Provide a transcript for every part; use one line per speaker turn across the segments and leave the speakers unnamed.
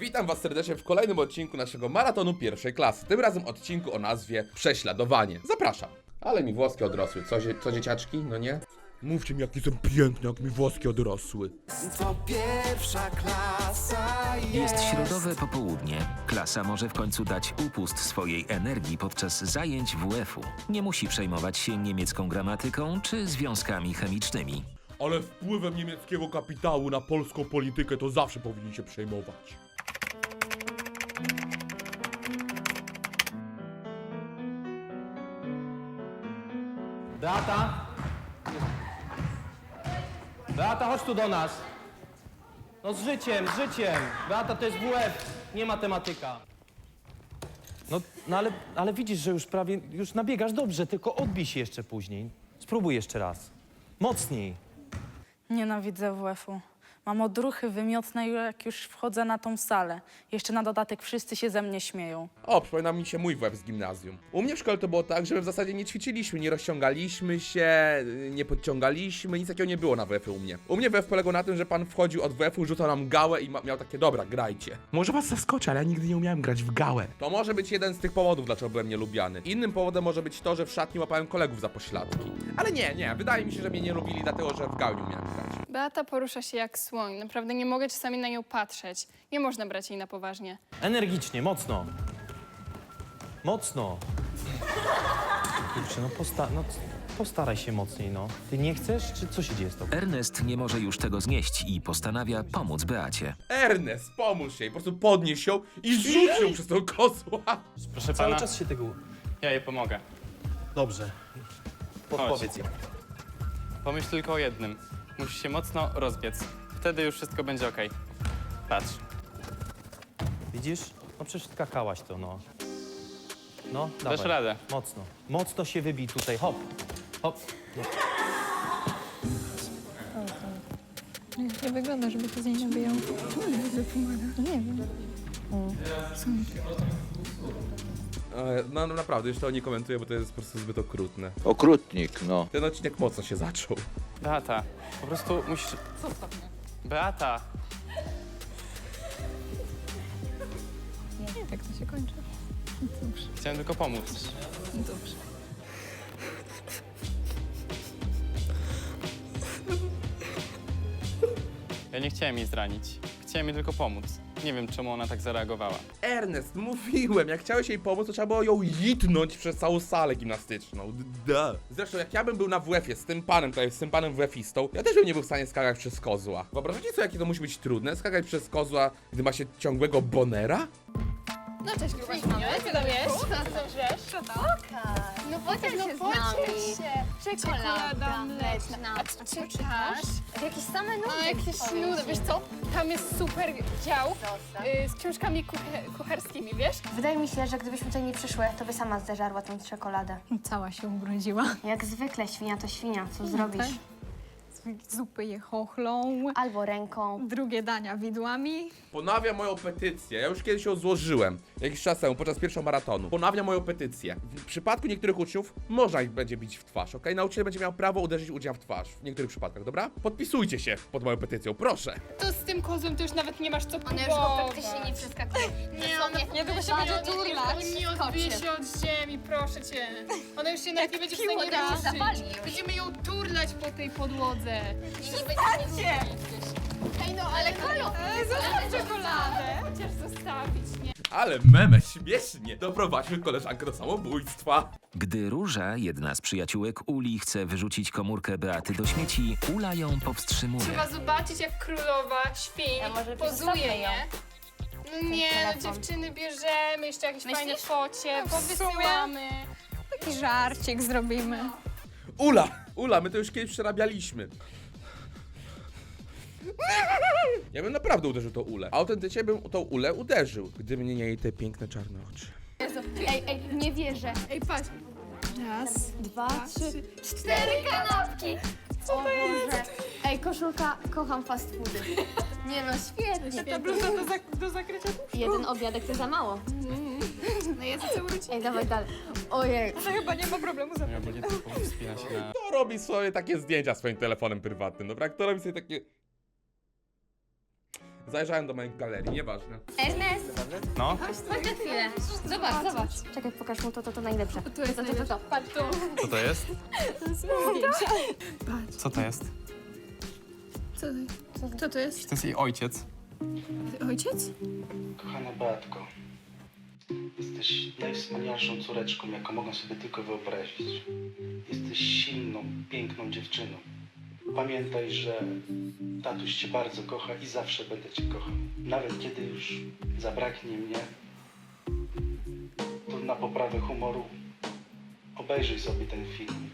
Witam was serdecznie w kolejnym odcinku naszego maratonu pierwszej klasy. Tym razem odcinku o nazwie Prześladowanie. Zapraszam. Ale mi włoskie odrosły. Co, zie- co dzieciaczki? No nie? Mówcie mi, jaki jestem piękny, jak mi włoskie odrosły.
To pierwsza klasa jest.
Jest środowe popołudnie. Klasa może w końcu dać upust swojej energii podczas zajęć WF-u. Nie musi przejmować się niemiecką gramatyką czy związkami chemicznymi.
Ale wpływem niemieckiego kapitału na polską politykę to zawsze powinni się przejmować.
Beata? Beata, chodź tu do nas. No z życiem, z życiem. Beata, to jest WF, nie matematyka. No, no ale, ale widzisz, że już prawie, już nabiegasz dobrze, tylko odbij się jeszcze później. Spróbuj jeszcze raz. Mocniej.
Nienawidzę WF-u. Mam odruchy wymiotne, jak już wchodzę na tą salę. Jeszcze na dodatek wszyscy się ze mnie śmieją.
O, przypomina mi się mój WF z gimnazjum. U mnie w szkole to było tak, że my w zasadzie nie ćwiczyliśmy, nie rozciągaliśmy się, nie podciągaliśmy, nic takiego nie było na WF-ie u mnie. U mnie WF polegał na tym, że pan wchodził od WF-u, rzucał nam gałę i miał takie, dobra, grajcie. Może was zaskoczy, ale ja nigdy nie umiałem grać w gałę. To może być jeden z tych powodów, dlaczego byłem nielubiany. Innym powodem może być to, że w szatni łapałem kolegów za pośladki. Ale nie, nie, wydaje mi się, że mnie nie lubili dlatego, że w gałę nie umiałem grać.
Beata porusza się jak słoń. Naprawdę nie mogę czasami na nią patrzeć. Nie można brać jej na poważnie.
Energicznie, mocno. Mocno. Kurczę, no, posta no postaraj się mocniej, no. Ty nie chcesz, czy co się dzieje z tobą?
Ernest nie może już tego znieść i postanawia pomóc Beacie.
Ernest, pomóż jej, po prostu podnieś ją i zrzuć ją przez tą kozła.
Proszę
Cały
pana,
czas się tego...
ja jej pomogę.
Dobrze. Podpowiedz jej.
Pomyśl tylko o jednym. Musisz się mocno rozbiec. Wtedy już wszystko będzie ok. Patrz.
Widzisz? No przecież skakałaś to, no. No,
Dasz
dawaj.
radę.
Mocno. Mocno się wybij tutaj, hop. Hop. No.
Nie wygląda, żeby to z niej nabijał. Nie pomaga. Nie wiem.
E, no naprawdę, już to nie komentuję, bo to jest po prostu zbyt okrutne.
Okrutnik, no.
Ten odcinek mocno się zaczął.
Beata, po prostu musisz... Beata!
Tak to się kończy. Dobrze,
Chciałem tylko pomóc.
dobrze.
Ja nie chciałem jej zranić. Chciałem jej tylko pomóc. Nie wiem, czemu ona tak zareagowała.
Ernest, mówiłem, jak chciałeś jej pomóc, to trzeba było ją jitnąć przez całą salę gimnastyczną. Da. Zresztą, jak ja bym był na WF-ie z tym panem tutaj, z tym panem WF-istą, ja też bym nie był w stanie skakać przez kozła. Wyobrażacie sobie, jakie to musi być trudne, skakać przez kozła, gdy ma się ciągłego bonera?
No cześć, Grubaś, mamy. Co tam jest? Co tam drzesz? Co tam? No
się
no pociesz się.
Czekolada
mleczna. A ty czytasz?
Jakieś same nudy.
A jakieś nudy, wiesz co? Tam jest super dział y, z książkami kuche- kucharskimi, wiesz?
Wydaje mi się, że gdybyśmy tutaj nie przyszły, to by sama zeżarła tą czekoladę.
Cała się ubrudziła.
Jak zwykle, świnia to świnia, co zrobisz?
Zupy je chochlą,
Albo ręką.
drugie dania widłami.
Ponawiam moją petycję. Ja już kiedyś ją złożyłem. Jakiś czas temu, podczas pierwszego maratonu. Ponawiam moją petycję. W przypadku niektórych uczniów można ich będzie bić w twarz, ok? Nauczyciel będzie miał prawo uderzyć ucznia w twarz. W niektórych przypadkach, dobra? Podpisujcie się pod moją petycją, proszę.
To z tym kozłem to już nawet nie masz co
Ona już go
próbować.
praktycznie nie przeskakuje.
Nie, ona
Niedługo się będzie turlać.
Nie odbije się od ziemi, proszę cię. Ona już się nawet nie będzie w stanie
piłka.
ruszyć.
Zawali.
Będziemy ją turlać po tej podłodze.
Przestańcie!
Ej, no ale halo!
Zostaw czekoladę.
Chociaż zostawić, nie?
Ale meme, śmiesznie. Doprowadźmy koleżankę do samobójstwa.
Gdy Róża, jedna z przyjaciółek Uli, chce wyrzucić komórkę Beaty do śmieci, Ula ją powstrzymuje.
Trzeba zobaczyć, jak królowa świń pozuje, nie? No nie, no
telefon.
dziewczyny bierzemy, jeszcze jakieś fajne
Myślisz?
focie,
No w sumie.
powysyłamy.
Taki żarcik zrobimy.
Ula! Ula, my to już kiedyś przerabialiśmy. Ja bym naprawdę uderzył tą ulę. Autentycznie bym tą ulę uderzył, gdyby nie jej te piękne czarne oczy.
Ej, ej, nie wierzę.
Ej, patrz. Raz.
Dwa, trzy, cztery kanapki! Co to jest? Ej, koszulka, kocham fast foody. Nie no, świetnie.
Ta bluza do, zak- do zakrycia
Jeden obiadek to za mało.
No jest co wrócić.
Ej, dawaj dalej. Ojej.
To chyba nie ma problemu za
Ja ogólnie tylko wspina się na...
Kto robi sobie takie zdjęcia swoim telefonem prywatnym, dobra? Kto robi sobie takie... Zajrzałem do mojej galerii, nieważne.
Ernest,
No,
chodź na chwilę. Zobacz, zobacz. Czekaj, pokaż mu to, to, to najlepsze. To jest to, to, to, to. Patrz tu.
co to jest? Co to jest?
Co to, Kto to jest?
To jest jej ojciec.
Ojciec?
Kochana Beatko, jesteś najwspanialszą córeczką, jaką mogę sobie tylko wyobrazić. Jesteś silną, piękną dziewczyną. Pamiętaj, że tatuś cię bardzo kocha i zawsze będę cię kochał. Nawet kiedy już zabraknie mnie, to na poprawę humoru obejrzyj sobie ten filmik.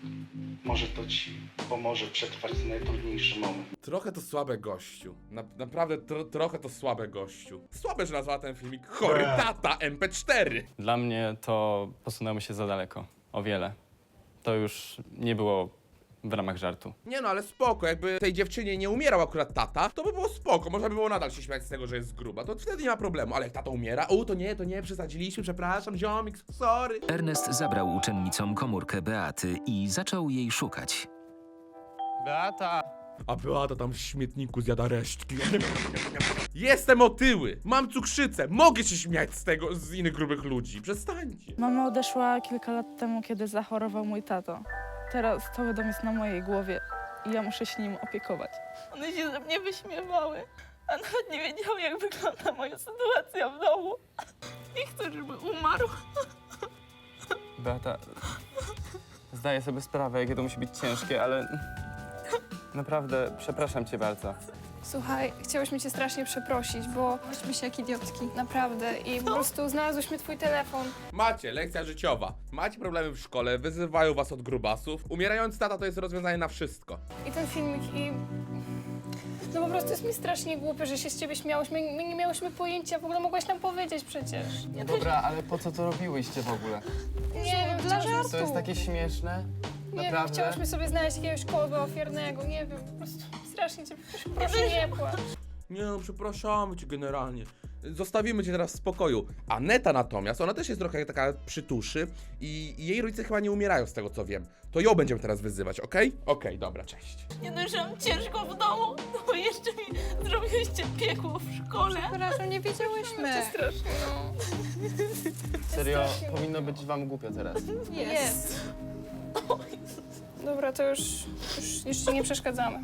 Może to ci pomoże przetrwać ten najtrudniejszy moment.
Trochę to słabe gościu. Na, naprawdę tro, trochę to słabe gościu. Słabe, że nazwała ten filmik Chory Tata MP4.
Dla mnie to posunęło się za daleko. O wiele. To już nie było w ramach żartu.
Nie no, ale spoko, jakby tej dziewczynie nie umierał akurat tata, to by było spoko, można by było nadal się śmiać z tego, że jest gruba, to wtedy nie ma problemu, ale jak tata umiera, o to nie, to nie, przesadziliśmy, przepraszam, ziomik, sorry.
Ernest zabrał uczennicom komórkę Beaty i zaczął jej szukać.
Beata!
A Beata tam w śmietniku zjada resztki. Jestem otyły, mam cukrzycę, mogę się śmiać z tego, z innych grubych ludzi, przestańcie.
Mama odeszła kilka lat temu, kiedy zachorował mój tato. Teraz cały dom jest na mojej głowie i ja muszę się nim opiekować. One się ze mnie wyśmiewały, a nawet nie wiedziały, jak wygląda moja sytuacja w domu. Nie chcę, żeby umarł.
Beata, zdaję sobie sprawę, jakie to musi być ciężkie, ale naprawdę przepraszam cię bardzo.
Słuchaj, chciałyśmy cię strasznie przeprosić, bo byliśmy się jak idiotki. Naprawdę. I po prostu znalazłyśmy twój telefon.
Macie, lekcja życiowa. Macie problemy w szkole, wyzywają was od grubasów. Umierający tata to jest rozwiązanie na wszystko.
I ten filmik i... No po prostu jest mi strasznie głupio, że się z ciebie śmiałyśmy. My nie miałyśmy pojęcia, w ogóle mogłaś nam powiedzieć przecież.
Dobra, ale po co to robiłyście w ogóle?
Nie wiem, dla żartu.
To jest takie śmieszne?
Nie wiem,
Naprawdę?
chciałyśmy sobie znaleźć jakiegoś kogo ofiarnego, nie wiem, po prostu strasznie cię proszę nie płacz.
Nie no, przepraszamy cię generalnie. Zostawimy cię teraz w spokoju. Aneta natomiast, ona też jest trochę taka przytuszy i i jej rodzice chyba nie umierają z tego co wiem. To ją będziemy teraz wyzywać, okej? Okej, dobra, cześć.
Nie dożyłam ciężko w domu, no bo jeszcze mi zrobiłyście piekło w szkole.
Przepraszam, nie wiedziałyśmy.
Strasznie.
Serio, powinno być wam głupio teraz.
Jest. Dobra, to już, już, już ci nie przeszkadzamy.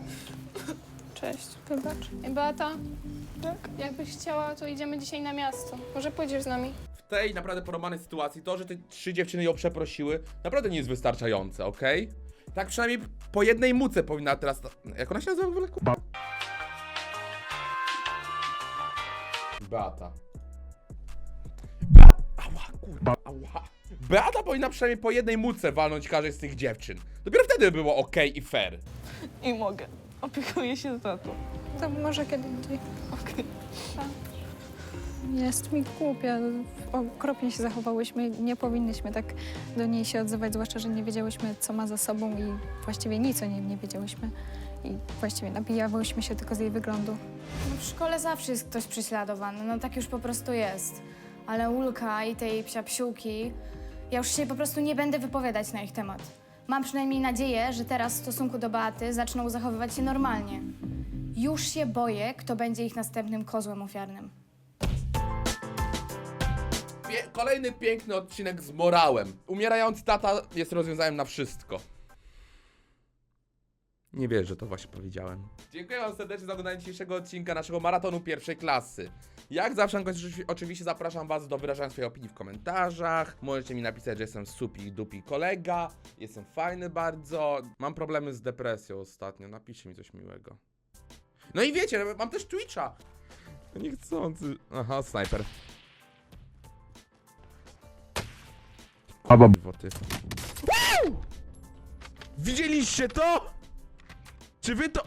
Cześć. Wybacz. Beata, tak? jakbyś chciała, to idziemy dzisiaj na miasto. Może pójdziesz z nami?
W tej naprawdę poromanej sytuacji to, że te trzy dziewczyny ją przeprosiły, naprawdę nie jest wystarczające, okej? Tak przynajmniej po jednej muce powinna teraz... Jak ona się nazywa w ogóle? kurwa? Beata. Be ała, kurwa, ała. Beata powinna przynajmniej po jednej muce walnąć każdej z tych dziewczyn. Dopiero wtedy by było okej i fair.
I mogę. Opiekuję się tatą.
To może kiedy indziej. Jest mi głupia. Okropnie się zachowałyśmy. Nie powinnyśmy tak do niej się odzywać, zwłaszcza, że nie wiedziałyśmy, co ma za sobą i właściwie nic o niej nie wiedziałyśmy. I właściwie nabijałyśmy się tylko z jej wyglądu.
No w szkole zawsze jest ktoś prześladowany, no tak już po prostu jest. Ale Ulka i tej psiapsiółki, ja już się po prostu nie będę wypowiadać na ich temat. Mam przynajmniej nadzieję, że teraz w stosunku do Beaty zaczną zachowywać się normalnie. Już się boję, kto będzie ich następnym kozłem ofiarnym.
Pie kolejny piękny odcinek z morałem. Umierający tata jest rozwiązaniem na wszystko. Nie wierzę, że to właśnie powiedziałem. Dziękuję wam serdecznie za oglądanie dzisiejszego odcinka naszego maratonu pierwszej klasy. Jak zawsze na końcu oczywiście zapraszam was do wyrażania swojej opinii w komentarzach. Możecie mi napisać, że jestem supi dupi kolega. Jestem fajny bardzo. Mam problemy z depresją ostatnio. Napiszcie mi coś miłego. No i wiecie, mam też Twitcha. Niechcący. Aha, snajper. Woty. Widzieliście to? Czy wy to...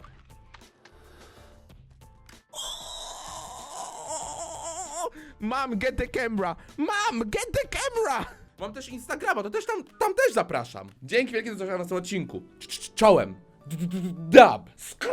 Mam, get the camera! Mam, get the camera! Mam też Instagrama, to też tam, tam też zapraszam. Dzięki wielkie za to, że na tym odcinku. Cz- cz- Czołem. Dab. Skr